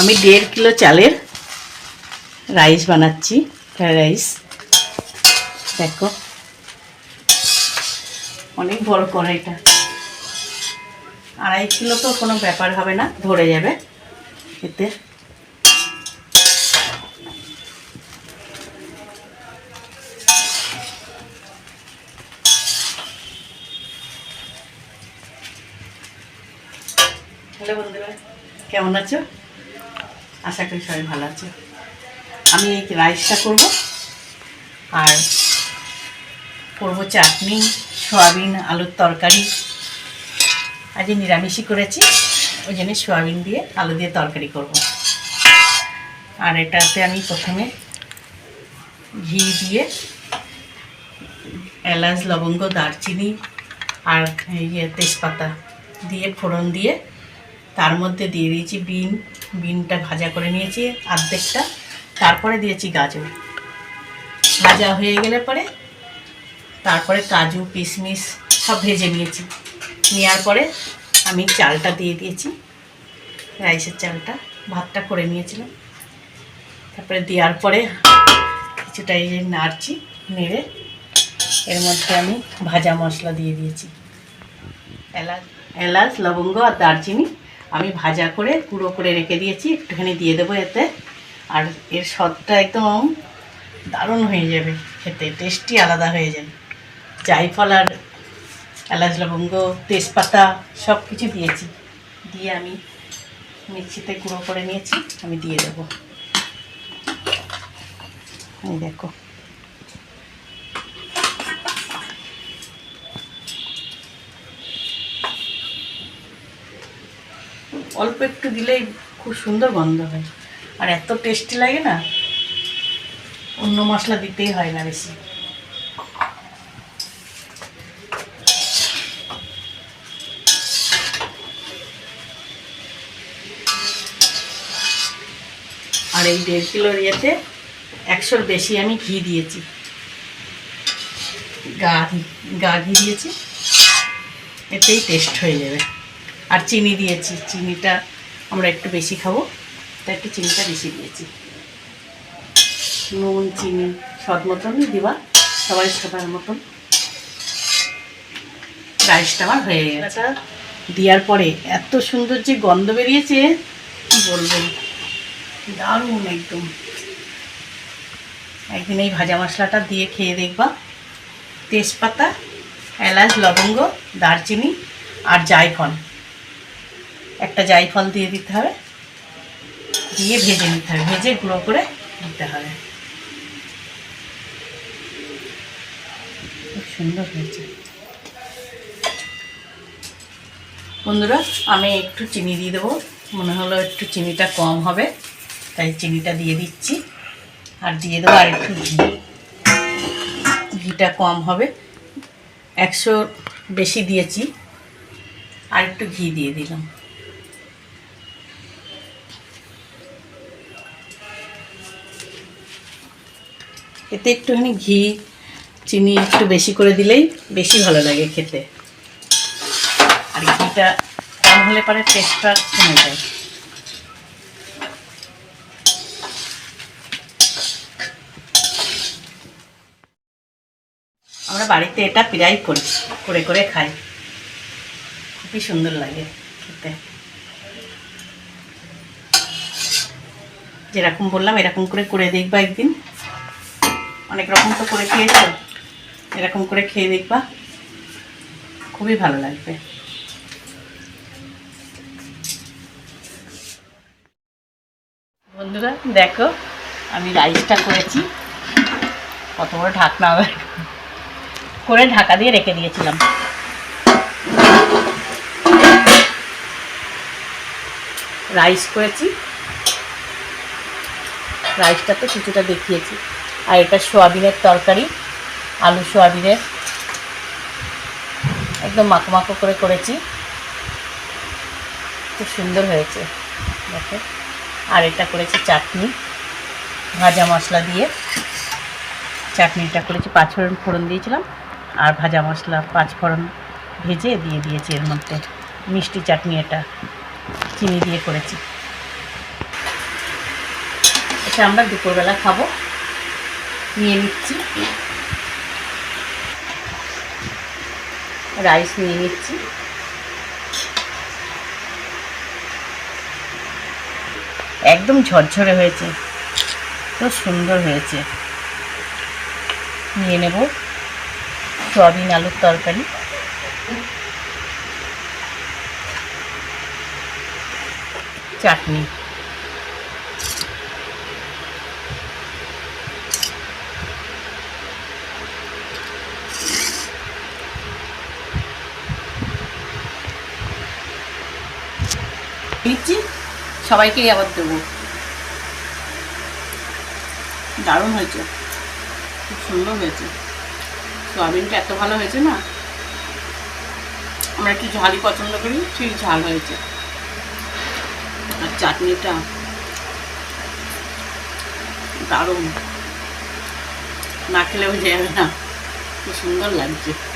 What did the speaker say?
আমি দেড় কিলো চালের রাইস বানাচ্ছি, ফ্রাইড রাইস। দেখো। অনেক বড় কড়াইটা আড়াই কিলো তো কোনো ব্যাপার হবে না, ধরে যাবে এতে। হ্যালো বন্ধুরা, কেমন আছো? আশা করি সবাই ভালো আছে। আমি এই রাইসটা করব। আর করব চাটনি, সয়াবিন, আলুর তরকারি। আজ নিরামিষই করেছি, ওই জন্য সয়াবিন দিয়ে আলু দিয়ে তরকারি করব। আর এটাতে আমি প্রথমে ঘি দিয়ে এলাচ, লবঙ্গ, দারচিনি আর ইয়ে তেজপাতা দিয়ে ফোড়ন দিয়ে তার মধ্যে দিয়ে দিয়েছি বিন বিনটা ভাজা করে নিয়েছি অর্ধেকটা তারপরে দিয়েছি গাজর। ভাজা হয়ে গেলে পরে তারপরে কাজু, কিশমিশ সব ভেজে নিয়েছি। নেওয়ার পরে আমি চালটা দিয়ে দিয়েছি, রাইসের চালটা। ভাতটা করে নিয়েছিলাম। তারপরে দেওয়ার পরে কিছুটা এই যে নাড়ছি, নেড়ে এর মধ্যে আমি ভাজা মশলা দিয়ে দিয়েছি। এলাচ এলাচ, লবঙ্গ আর দারচিনি। আমি ভাজা করে গুঁড়ো করে রেখে দিয়েছি, একটুখানি দিয়ে দেবো এতে। আর এর স্বাদটা একদম দারুণ হয়ে যাবে খেতে টেস্টি আলাদা হয়ে যাবে। জায়ফল আর এলাচ লবঙ্গ, তেজপাতা সব কিছু দিয়েছি। দিয়ে আমি মিক্সিতে গুঁড়ো করে নিয়েছি, আমি দিয়ে দেবো। দেখো। অল্প একটু দিলেই খুব সুন্দর গন্ধ হয়। আর এত টেস্টি লাগে না, অন্য মশলা দিতেই হয় না বেশি। আর এই দেড় কিলোর ইয়েতে একশোর বেশি আমি ঘি দিয়েছি। গা ঘি গা ঘি দিয়েছি, এতেই টেস্ট হয়ে যাবে। আর চিনি দিয়েছি। চিনিটা আমরা একটু বেশি খাব। তাই একটু চিনিটা বেশি দিয়েছি। নুন, চিনি স্বাদ মতনই দিবা। সবাই সবার মতন। রাইসটা আমার হয়ে গেছে। দেওয়ার পরে এত সুন্দর যে গন্ধ বেরিয়েছে, কি বলব? দারুণ একদম। একদিন এই ভাজা মশলাটা দিয়ে খেয়ে দেখবা। তেজপাতা, এলাচ, লবঙ্গ, দারচিনি আর জায়ফল। একটা জায়ফল দিয়ে দিতে হবে। দিয়ে ভেজে নিতে হবে। ভেজে গুঁড়ো করে দিতে হবে। খুব সুন্দর হয়েছে। বন্ধুরা, আমি একটু চিনি দিয়ে দেবো। মনে হলো একটু চিনিটা কম হবে, তাই চিনিটা দিয়ে দিচ্ছি। আর দিয়ে দেবো আর একটু ঘি। ঘিটা কম হবে। একশো বেশি দিয়েছি। আর একটু ঘি দিয়ে দিলাম। এতে একটুখানি ঘি, চিনি একটু বেশি করে দিলেই বেশি ভালো লাগে খেতে। আর ঘিটা কম হলে পরে টেস্টটা কমে যায়। আমরা বাড়িতে এটা প্রায় করি, করে করে খাই। খুবই সুন্দর লাগে খেতে। যেরকম বললাম, এরকম করে করে দেখবা একদিন। অনেক রকম তো করে খেয়েছো? এরকম করে খেয়ে দেখবা। খুবই ভালো লাগবে। বন্ধুরা, দেখো, আমি রাইসটা করেছি। কত বড় ঢাকনা হবে। করে ঢাকা দিয়ে রেখে দিয়েছিলাম। রাইস করেছি। রাইসটা তো কিছুটা দেখিয়েছি। আর এটা সোয়াবিনের তরকারি, আলু সোয়াবিনের। একদম মাখো মাখো করে করেছি। খুব সুন্দর হয়েছে, দেখো। আর এটা করেছি চাটনি, ভাজা মশলা দিয়ে। চাটনিটা করেছি, পাঁচ ফোড়ন দিয়েছিলাম। আর ভাজা মশলা পাঁচ ফোড়ন ভেজে দিয়ে দিয়েছি এর মধ্যে। মিষ্টি চাটনি এটা, চিনি দিয়ে করেছি। এটা আমরা দুপুরবেলা খাব। নিয়ে নিচ্ছি। রাইস নিয়ে নিচ্ছি। একদম ঝরঝরে হয়েছে। খুব সুন্দর হয়েছে। নিয়ে নেব সয়াবিন আলুর তরকারি। চাটনি। নিচ্ছি সবাইকেই আবার দেবো। দারুণ হয়েছে। খুব সুন্দর হয়েছে। সয়াবিনটা এত ভালো হয়েছে না? আমরা একটু ঝালই পছন্দ করি ঠিক ঝাল হয়েছে। আর চাটনিটা দারুণ। না খেলে বোঝা যাবে না। খুব সুন্দর লাগছে।